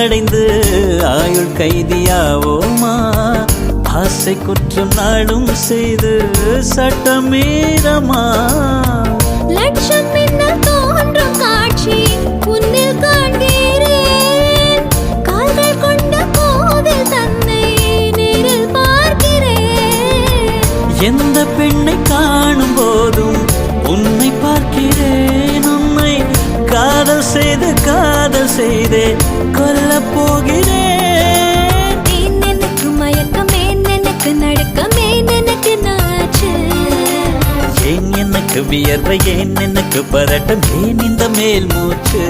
அடைந்து ஆயுள் கைதியாவோமா ஆசை குற்றம் நாளும் செய்து சட்டமீறமா லட்சம் மின்னல் தோன்றும் காட்சி உன்னில் காண்கிறேன். கால்கள் கொண்ட கோவில் தன்னை நேரில் பார்க்கிறேன். எந்த பெண்ணை காணும் போதும் காதல் செய்து காதல் செய்தே கொல்லப் போகிறேன் எனக்கு மயக்கம் எனக்கு நடுக்கம் எனக்கு நாச்சு. ஏன் எனக்கு வியர்வை ஏன் எனக்கு பரட்டம் ஏன் இந்த மேல் மூச்சு